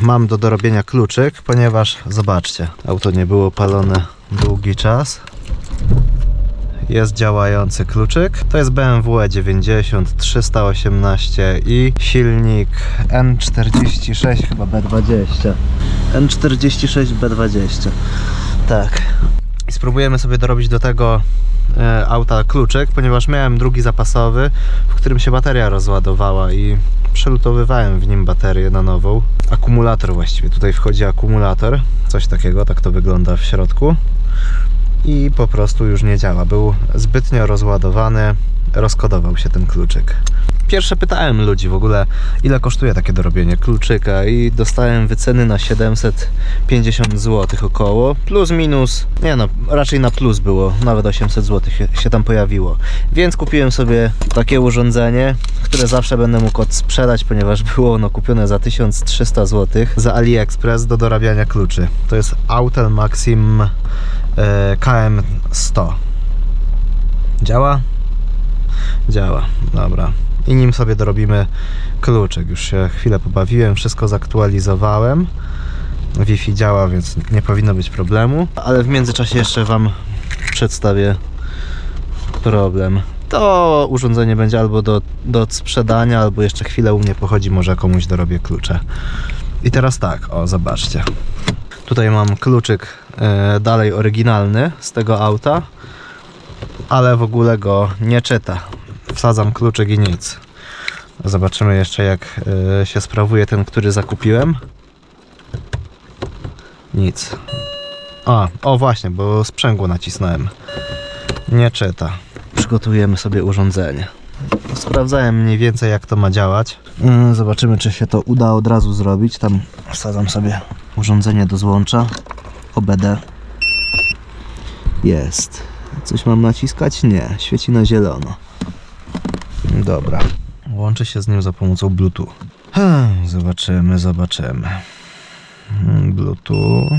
mam do dorobienia kluczyk, ponieważ zobaczcie, auto nie było palone długi czas. Jest działający kluczyk. To jest BMW E90 318 i silnik N46 chyba B20. N46 B20. Tak. I spróbujemy sobie dorobić do tego e, auta kluczyk, ponieważ miałem drugi zapasowy, w którym się bateria rozładowała i przelutowywałem w nim baterię na nową. Akumulator właściwie, tutaj wchodzi akumulator, coś takiego, tak to wygląda w środku i po prostu już nie działa. Był zbytnio rozładowany, rozkodował się ten kluczyk. Pierwsze pytałem ludzi w ogóle, ile kosztuje takie dorobienie kluczyka i dostałem wyceny na 750 zł około, plus minus, nie no, raczej na plus było, nawet 800 zł się, tam pojawiło. Więc kupiłem sobie takie urządzenie, które zawsze będę mógł odsprzedać, ponieważ było ono kupione za 1300 zł za AliExpress do dorabiania kluczy. To jest Autel Maxim e, KM100. Działa? Działa, dobra. I nim sobie dorobimy kluczyk. Już się chwilę pobawiłem, wszystko zaktualizowałem. Wi-Fi działa, więc nie powinno być problemu. Ale w międzyczasie jeszcze Wam przedstawię problem. To urządzenie będzie albo do, do sprzedania, albo jeszcze chwilę u mnie pochodzi, może komuś dorobię klucze. I teraz tak, o zobaczcie. Tutaj mam kluczyk e, dalej oryginalny z tego auta, ale w ogóle go nie czyta. Wsadzam kluczyk i nic. Zobaczymy jeszcze jak e, się sprawuje ten, który zakupiłem. Nic. A, o właśnie, bo sprzęgło nacisnąłem. Nie czyta. Przygotujemy sobie urządzenie. Sprawdzałem mniej więcej jak to ma działać. Mm, Zobaczymy czy się to uda od razu zrobić. Tam wsadzam sobie urządzenie do złącza. OBD. Jest. Coś mam naciskać? Nie. Świeci na zielono. Dobra. Łączę się z nim za pomocą Bluetooth. Zobaczymy, zobaczymy. Hmm, Bluetooth.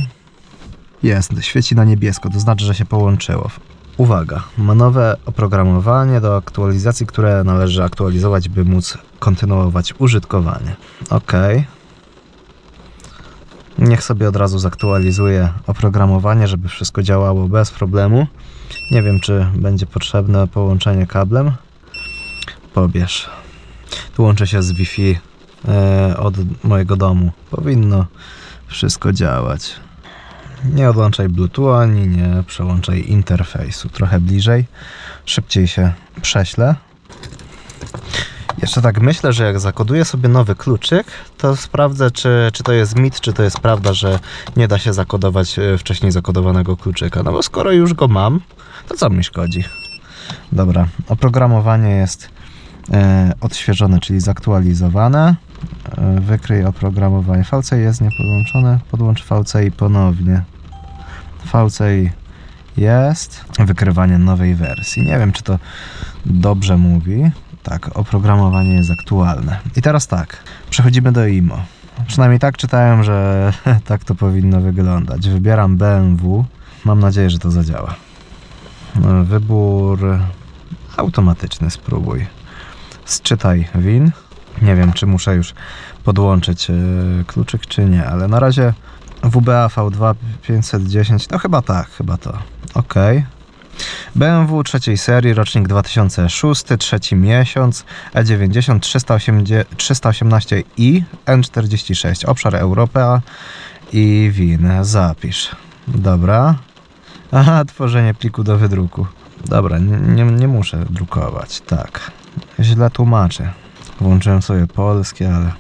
Jest, świeci na niebiesko, to znaczy, że się połączyło. Uwaga, ma nowe oprogramowanie do aktualizacji, które należy aktualizować, by móc kontynuować użytkowanie. Ok. Niech sobie od razu zaktualizuje oprogramowanie, żeby wszystko działało bez problemu. Nie wiem, czy będzie potrzebne połączenie kablem. Pobierz. Tu łączę się z Wi-Fi e, od mojego domu. Powinno wszystko działać. Nie odłączaj Bluetooth ani nie przełączaj interfejsu. Trochę bliżej, szybciej się prześlę. Jeszcze tak myślę, że jak zakoduję sobie nowy kluczyk, to sprawdzę, czy, czy to jest mit, czy to jest prawda, że nie da się zakodować e, wcześniej zakodowanego kluczyka. No bo skoro już go mam, to co mi szkodzi? Dobra, oprogramowanie jest e, odświeżone, czyli zaktualizowane. E, wykryj oprogramowanie. VCI jest niepodłączone, podłącz VCI ponownie. VCI jest. Wykrywanie nowej wersji. Nie wiem, czy to dobrze mówi. Tak, oprogramowanie jest aktualne. I teraz tak, przechodzimy do IMO. Przynajmniej tak czytałem, że tak to powinno wyglądać. Wybieram BMW. Mam nadzieję, że to zadziała. Wybór automatyczny, spróbuj. Sczytaj WIN. Nie wiem, czy muszę już podłączyć e, kluczyk, czy nie, ale na razie WBA V2 510, no chyba tak, chyba to. Ok. BMW trzeciej serii, rocznik 2006, trzeci miesiąc, E E90 380 318i, N46, obszar Europa i WIN. Zapisz. Dobra. Aha, tworzenie pliku do wydruku. Dobra, nie, nie muszę drukować. Tak. Źle tłumaczę. Włączyłem sobie polskie, ale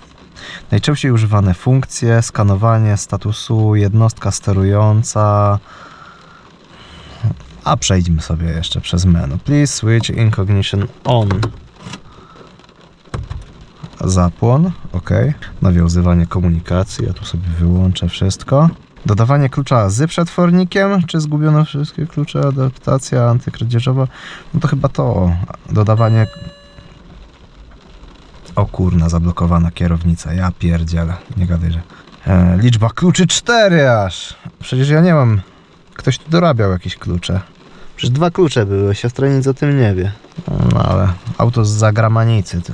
najczęściej używane funkcje, skanowanie statusu, jednostka sterująca. A przejdźmy sobie jeszcze przez menu. Please switch incognition on. Zapłon, ok. Nawiązywanie komunikacji, ja tu sobie wyłączę wszystko. Dodawanie klucza z przetwornikiem, czy zgubiono wszystkie klucze, adaptacja antykradzieżowa? No to chyba to. Dodawanie o kurna, zablokowana kierownica. Ja pierdzielę. Nie gadaj, że... E, liczba kluczy 4 aż. Przecież ja nie mam... Ktoś tu dorabiał jakieś klucze. Przecież dwa klucze były, siostra nic o tym nie wie. No ale auto z zagranicy to.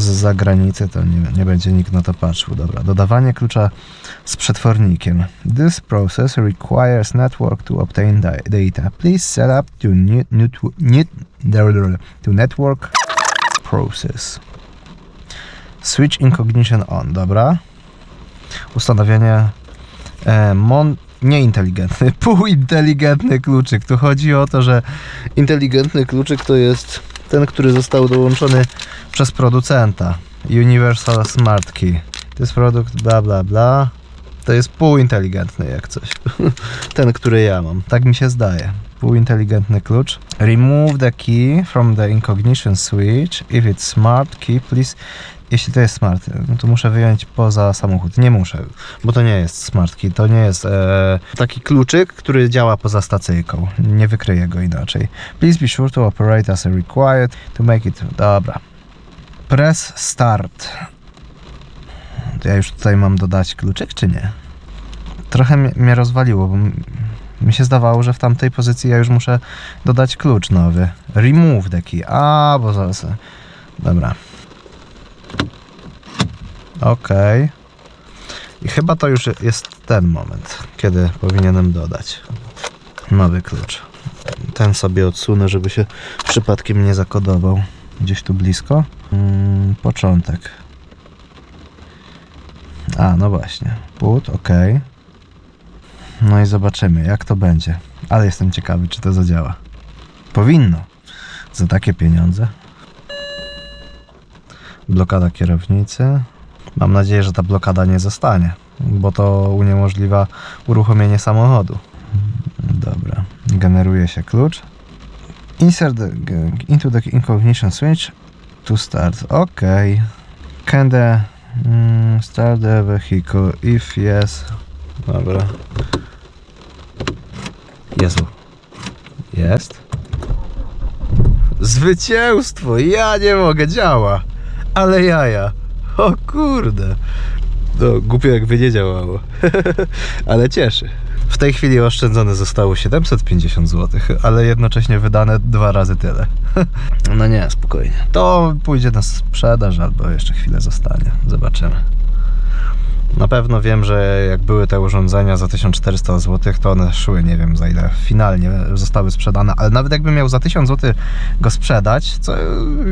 Z zagranicy to nie, nie będzie nikt na to patrzył. Dobra, dodawanie klucza z przetwornikiem. This process requires network to obtain da- data. Please set up to, net, net, to network process. Switch Incognition on, dobra. Ustanowienie e, nieinteligentny, półinteligentny kluczyk. Tu chodzi o to, że inteligentny kluczyk to jest ten, który został dołączony przez producenta. Universal Smart Key. To jest produkt bla bla bla. To jest półinteligentny jak coś. Ten, który ja mam. Tak mi się zdaje. Półinteligentny klucz. Remove the key from the incognition switch. If it's smart key, please jeśli to jest smart, no to muszę wyjąć poza samochód. Nie muszę, bo to nie jest smart key, to nie jest e, taki kluczyk, który działa poza stacyjką. Nie wykryję go inaczej. Please be sure to operate as required to make it... Dobra. Press start. To ja już tutaj mam dodać kluczyk, czy nie? Trochę mnie, rozwaliło, bo mi się zdawało, że w tamtej pozycji ja już muszę dodać klucz nowy. Remove the key. A, bo zaraz... Dobra. Okej. I chyba to już jest ten moment, kiedy powinienem dodać nowy klucz. Ten sobie odsunę, żeby się przypadkiem nie zakodował. Gdzieś tu blisko. Mm, początek. A, no właśnie. Put, ok. No i zobaczymy, jak to będzie. Ale jestem ciekawy, czy to zadziała. Powinno. Za takie pieniądze. Blokada kierownicy. Mam nadzieję, że ta blokada nie zostanie, bo to uniemożliwia uruchomienie samochodu. Dobra, generuje się klucz. Insert into the incognition switch to start. OK. Can the start the vehicle if yes? Dobra. Jezu. Jest? Zwycięstwo! Ja nie mogę, działa! Ale jaja! O kurde! No, głupio jakby nie działało. ale cieszy. W tej chwili oszczędzone zostało 750 zł, ale jednocześnie wydane dwa razy tyle. no nie, spokojnie. To pójdzie na sprzedaż albo jeszcze chwilę zostanie. Zobaczymy. Na pewno wiem, że jak były te urządzenia za 1400 zł, to one szły, nie wiem za ile finalnie zostały sprzedane, ale nawet jakbym miał za 1000 zł go sprzedać, co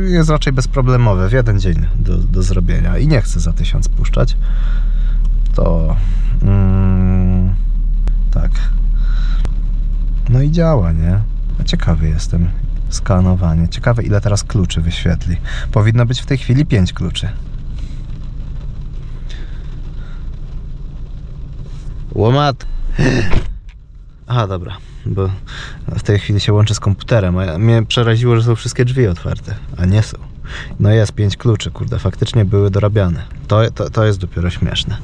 jest raczej bezproblemowe, w jeden dzień do, do zrobienia i nie chcę za 1000 puszczać, to mm, tak. No i działa, nie? Ciekawy jestem. Skanowanie. Ciekawe ile teraz kluczy wyświetli. Powinno być w tej chwili 5 kluczy. Łomat. Aha, dobra, bo w tej chwili się łączy z komputerem, a mnie przeraziło, że są wszystkie drzwi otwarte, a nie są. No jest pięć kluczy, kurde, faktycznie były dorabiane. To, to, to jest dopiero śmieszne.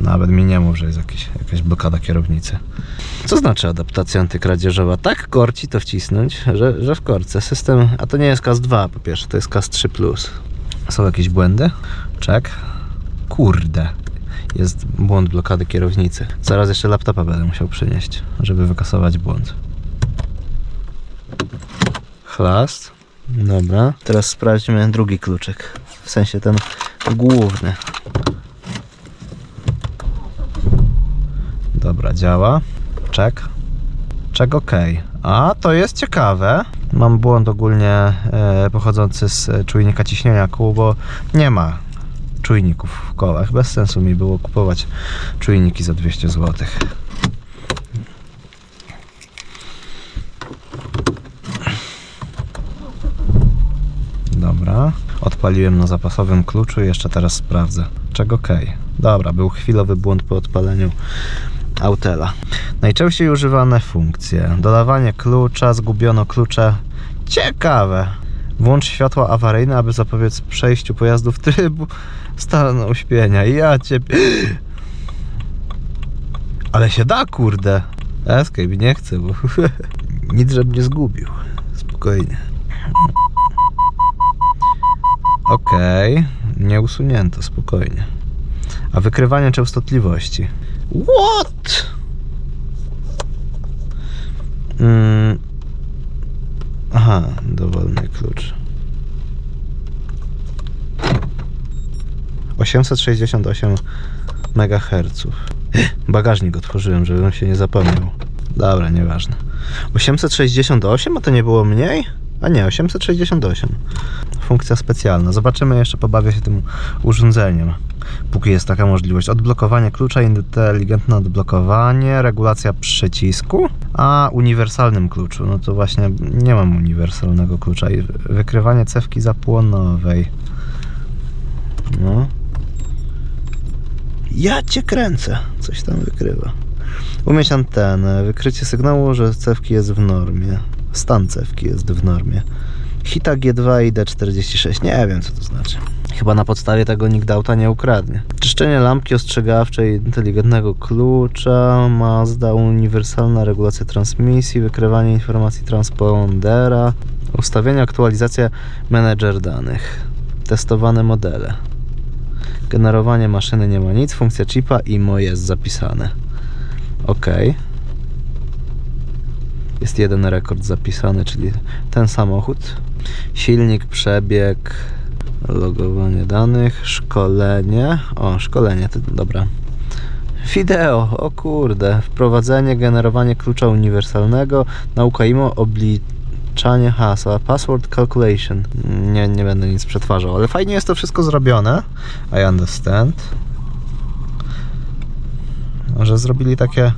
Nawet mi nie mów, że jest jakieś, jakaś blokada kierownicy. Co znaczy adaptacja antykradzieżowa? Tak korci to wcisnąć, że, że w korce. System, a to nie jest CAS 2 po pierwsze, to jest CAS 3+. Są jakieś błędy? Czek. Kurde. Jest błąd blokady kierownicy. Zaraz jeszcze laptopa będę musiał przynieść, żeby wykasować błąd. Chlast. Dobra. Teraz sprawdźmy drugi kluczyk. W sensie ten główny. Dobra, działa. Czek. Czek OK. A, to jest ciekawe. Mam błąd ogólnie e, pochodzący z e, czujnika ciśnienia kół, bo nie ma czujników w kołach. Bez sensu mi było kupować czujniki za 200 zł. Dobra. Odpaliłem na zapasowym kluczu i jeszcze teraz sprawdzę. Czego OK. Dobra, był chwilowy błąd po odpaleniu Autela. Najczęściej używane funkcje. Dodawanie klucza, zgubiono klucze. Ciekawe. Włącz światła awaryjne, aby zapobiec przejściu pojazdu w trybu stanu uśpienia. Ja cię... Ale się da, kurde. Escape, nie chcę, bo nic, żebym nie zgubił. Spokojnie. Okej, nie usunięto, spokojnie. A wykrywanie częstotliwości. What? Mm, Aha, dowolny klucz. 868 MHz. Bagażnik otworzyłem, żebym się nie zapomniał. Dobra, nieważne. 868, a to nie było mniej? A nie, 868. Funkcja specjalna. Zobaczymy jeszcze, pobawię się tym urządzeniem. Póki jest taka możliwość. Odblokowanie klucza, inteligentne odblokowanie, regulacja przycisku, a uniwersalnym kluczu. No to właśnie nie mam uniwersalnego klucza. I Wykrywanie cewki zapłonowej. No. Ja cię kręcę. Coś tam wykrywa. Umieć antenę. Wykrycie sygnału, że cewki jest w normie. Stan cewki jest w normie. Hita G2 i D46. Nie wiem, co to znaczy. Chyba na podstawie tego nikt auta nie ukradnie. Czyszczenie lampki ostrzegawczej inteligentnego klucza, Mazda, uniwersalna regulacja transmisji, wykrywanie informacji transpondera, ustawienia, aktualizacja, menedżer danych, testowane modele. Generowanie maszyny nie ma nic, funkcja chipa IMO jest zapisane. Ok. Jest jeden rekord zapisany, czyli ten samochód. Silnik, przebieg, logowanie danych, szkolenie. O, szkolenie, to dobra. Wideo, o kurde. Wprowadzenie, generowanie klucza uniwersalnego, nauka IMO, obliczanie hasła, password calculation. Nie, nie będę nic przetwarzał, ale fajnie jest to wszystko zrobione. I understand. Że zrobili takie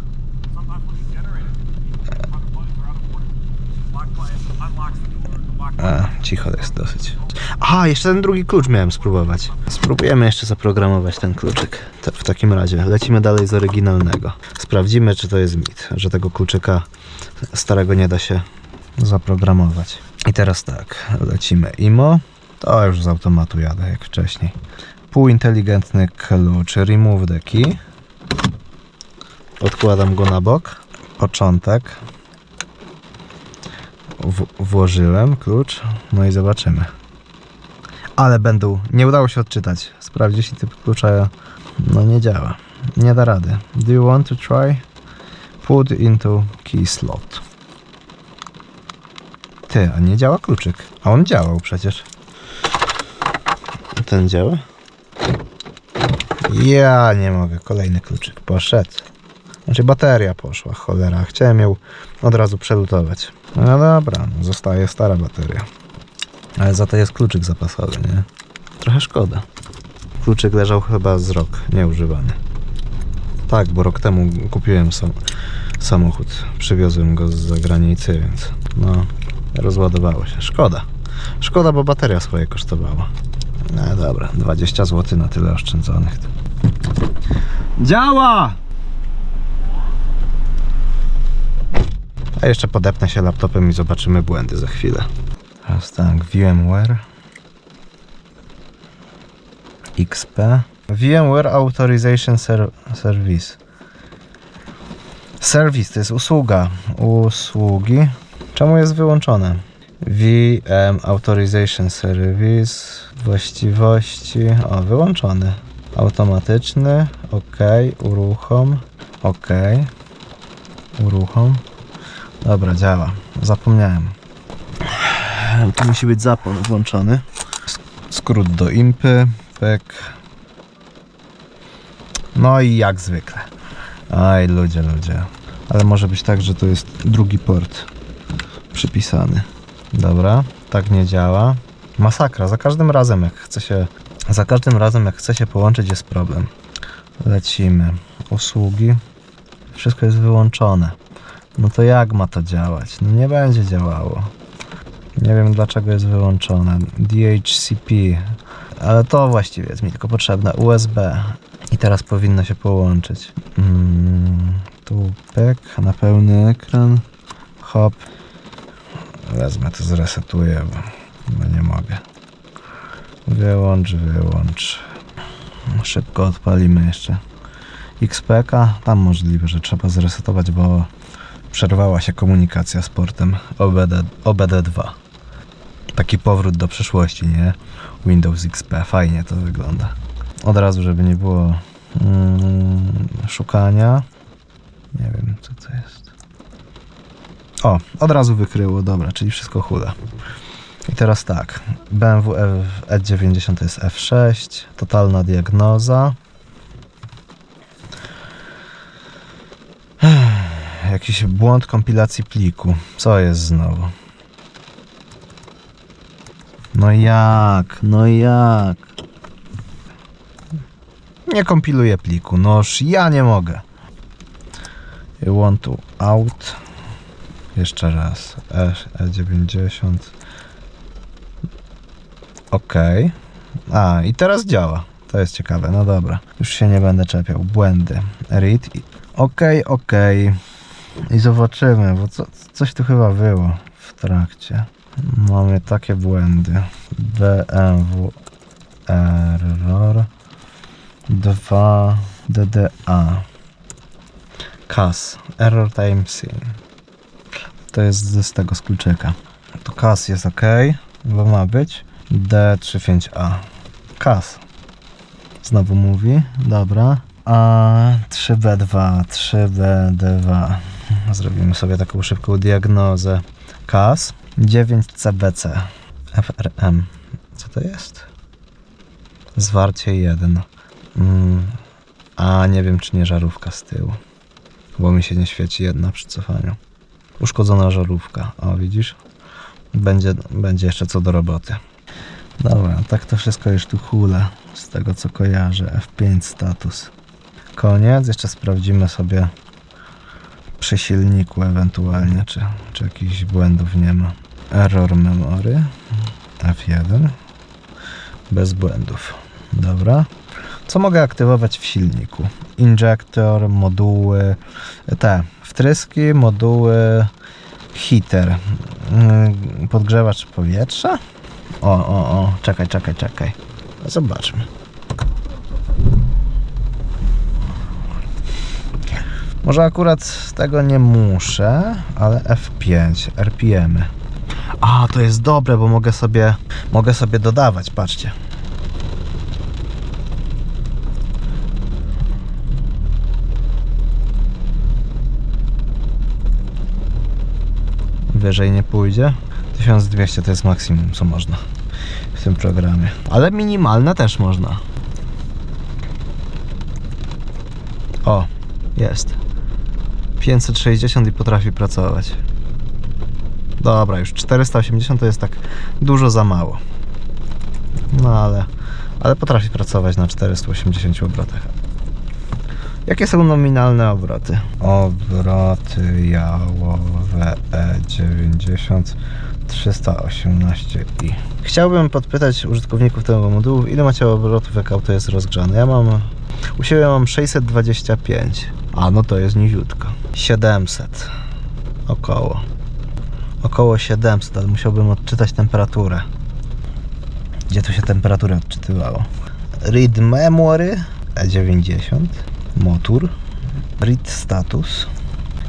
A, cicho jest dosyć. Aha, jeszcze ten drugi klucz miałem spróbować. Spróbujemy jeszcze zaprogramować ten kluczyk. To w takim razie lecimy dalej z oryginalnego. Sprawdzimy, czy to jest mit, że tego kluczyka starego nie da się zaprogramować. I teraz tak, lecimy IMO. To już z automatu jadę, jak wcześniej. Półinteligentny klucz, remove the key. Odkładam go na bok. Początek włożyłem klucz, no i zobaczymy. Ale będą, nie udało się odczytać. Sprawdzić i typ klucza no nie działa. Nie da rady. Do you want to try? Put into key slot. Ty, a nie działa kluczyk. A on działał przecież. Ten działa? Ja nie mogę. Kolejny kluczyk poszedł. Znaczy bateria poszła, cholera. Chciałem ją od razu przelutować. No dobra, no zostaje stara bateria. Ale za to jest kluczyk zapasowy, nie? Trochę szkoda. Kluczyk leżał chyba z rok, nieużywany. Tak, bo rok temu kupiłem sam, samochód. Przywiozłem go z zagranicy, więc no, rozładowało się. Szkoda. Szkoda, bo bateria swoje kosztowała. No dobra, 20 zł na tyle oszczędzonych. Działa! A jeszcze podepnę się laptopem i zobaczymy błędy za chwilę. Teraz tak, VMware. XP. VMware Authorization Ser Service. Service to jest usługa. Usługi. Czemu jest wyłączone? VM Authorization Service. Właściwości. O, wyłączony. Automatyczny. OK. Uruchom. OK. Uruchom. Dobra, działa. Zapomniałem. Tu musi być zapłon włączony. Sk- Skrót do impy. Pek. No i jak zwykle. Aj, ludzie, ludzie. Ale może być tak, że to jest drugi port przypisany. Dobra, tak nie działa. Masakra. Za każdym razem, jak chce się. Za każdym razem, jak chce się połączyć, jest problem. Lecimy. Usługi. Wszystko jest wyłączone. No to jak ma to działać? No nie będzie działało. Nie wiem dlaczego jest wyłączone. DHCP. Ale to właściwie jest mi tylko potrzebne. USB. I teraz powinno się połączyć. Mm, tu na pełny ekran. Hop. Wezmę to zresetuję, bo nie mogę. Wyłącz, wyłącz. Szybko odpalimy jeszcze. XPK. Tam możliwe, że trzeba zresetować, bo przerwała się komunikacja z portem OBD, OBD2. Taki powrót do przeszłości, nie? Windows XP, fajnie to wygląda. Od razu, żeby nie było mm, szukania. Nie wiem, co to jest. O, od razu wykryło, dobra, czyli wszystko hula. I teraz tak, BMW F- E90 to jest F6, totalna diagnoza. Jakiś błąd kompilacji pliku. Co jest znowu? No jak? No jak? Nie kompiluję pliku. Noż ja nie mogę. I want to out. Jeszcze raz. E, E90. Ok. A, i teraz działa. To jest ciekawe. No dobra. Już się nie będę czepiał. Błędy. Read. Ok, ok. I zobaczymy, bo co, coś tu chyba było w trakcie. Mamy takie błędy. BMW error 2 DDA CAS error time scene. To jest z, tego z to CAS jest ok bo ma być D35A CAS znowu mówi. Dobra. A 3B2 3BD2 zrobimy sobie taką szybką diagnozę. CAS 9CBC FRM co to jest? Zwarcie 1 mm. A nie wiem czy nie żarówka z tyłu. Bo mi się nie świeci jedna przy cofaniu. Uszkodzona żarówka. O widzisz? będzie, będzie jeszcze co do roboty. Dobra, tak to wszystko już tu hule z tego co kojarzę. F5 status. Koniec, jeszcze sprawdzimy sobie przy silniku ewentualnie, czy, czy jakichś błędów nie ma. Error memory F1 bez błędów. Dobra. Co mogę aktywować w silniku? Injektor, moduły, te wtryski, moduły, heater, mm, podgrzewacz powietrza. O, o, o, czekaj, czekaj, czekaj. Zobaczmy. Może akurat tego nie muszę, ale F5, RPM. A, to jest dobre, bo mogę sobie, mogę sobie dodawać, patrzcie. Wyżej nie pójdzie. 1200 to jest maksimum, co można w tym programie. Ale minimalne też można. O, jest. 560 i potrafi pracować. Dobra, już 480 to jest tak dużo za mało. No ale, ale potrafi pracować na 480 obrotach. Jakie są nominalne obroty? Obroty jałowe E E90 318i. Chciałbym podpytać użytkowników tego modułu, ile macie obrotów, jak auto jest rozgrzane. Ja mam, u siebie mam 625. A, no to jest niziutko. 700. Około. Około 700, ale musiałbym odczytać temperaturę. Gdzie tu się temperaturę odczytywało? Read memory E90 motor read status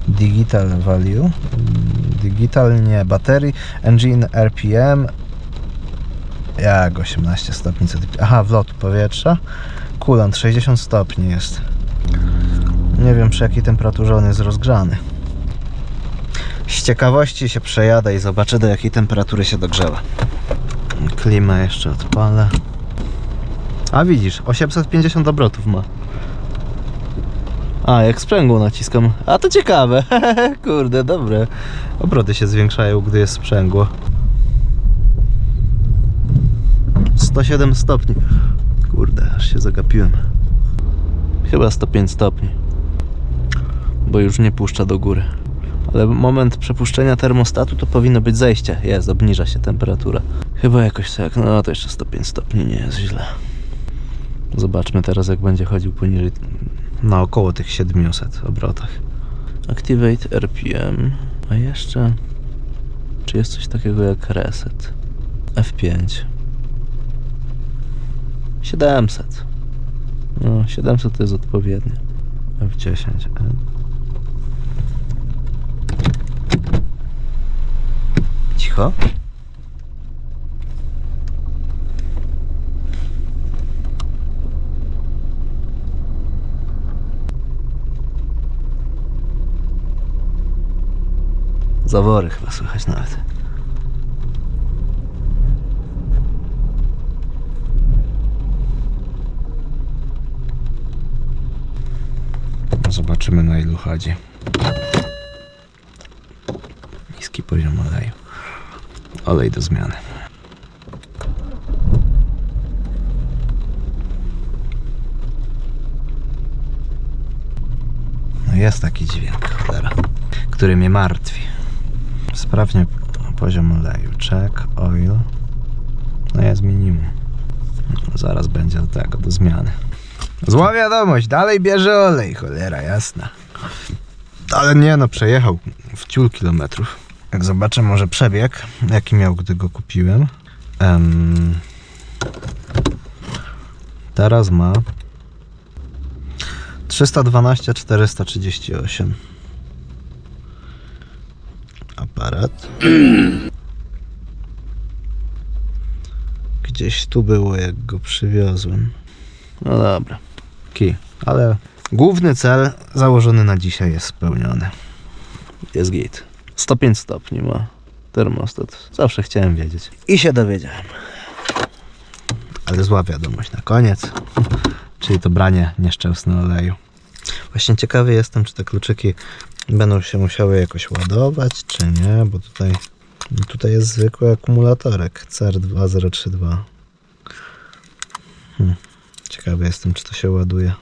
digital value digital nie baterii engine RPM jak 18 stopni aha wlot powietrza coolant 60 stopni jest nie wiem przy jakiej temperaturze on jest rozgrzany z ciekawości się przejadę i zobaczę do jakiej temperatury się dogrzewa klimę jeszcze odpalę a widzisz 850 obrotów ma a, jak sprzęgło naciskam. A to ciekawe. Kurde, dobre. Obroty się zwiększają, gdy jest sprzęgło. 107 stopni. Kurde, aż się zagapiłem. Chyba 105 stopni. Bo już nie puszcza do góry. Ale moment przepuszczenia termostatu to powinno być zejście. Jest, obniża się temperatura. Chyba jakoś tak. No to jeszcze 105 stopni nie jest źle. Zobaczmy teraz, jak będzie chodził poniżej na około tych 700 obrotach. Activate RPM. A jeszcze. Czy jest coś takiego jak reset? F5. 700. No, 700 to jest odpowiednie. F10. Cicho. Zawory chyba słychać nawet. Zobaczymy na ilu chodzi. Niski poziom oleju. Olej do zmiany. No jest taki dźwięk, cholera, który mnie martwi. Sprawdźmy poziom oleju. Check oil. No jest minimum. Zaraz będzie do tego, do zmiany. Zła wiadomość, dalej bierze olej, cholera jasna. Ale nie no, przejechał w ciul kilometrów. Jak zobaczę może przebieg, jaki miał, gdy go kupiłem. Em, teraz ma 312 438. Aparat. Gdzieś tu było, jak go przywiozłem. No dobra. Ki, ale główny cel założony na dzisiaj jest spełniony. Jest git. 105 stopni ma termostat. Zawsze chciałem wiedzieć. I się dowiedziałem. Ale zła wiadomość na koniec. Czyli to branie nieszczęsne oleju. Właśnie ciekawy jestem, czy te kluczyki będą się musiały jakoś ładować, czy nie, bo tutaj, tutaj jest zwykły akumulatorek CR2032. Hmm. Ciekawy jestem, czy to się ładuje.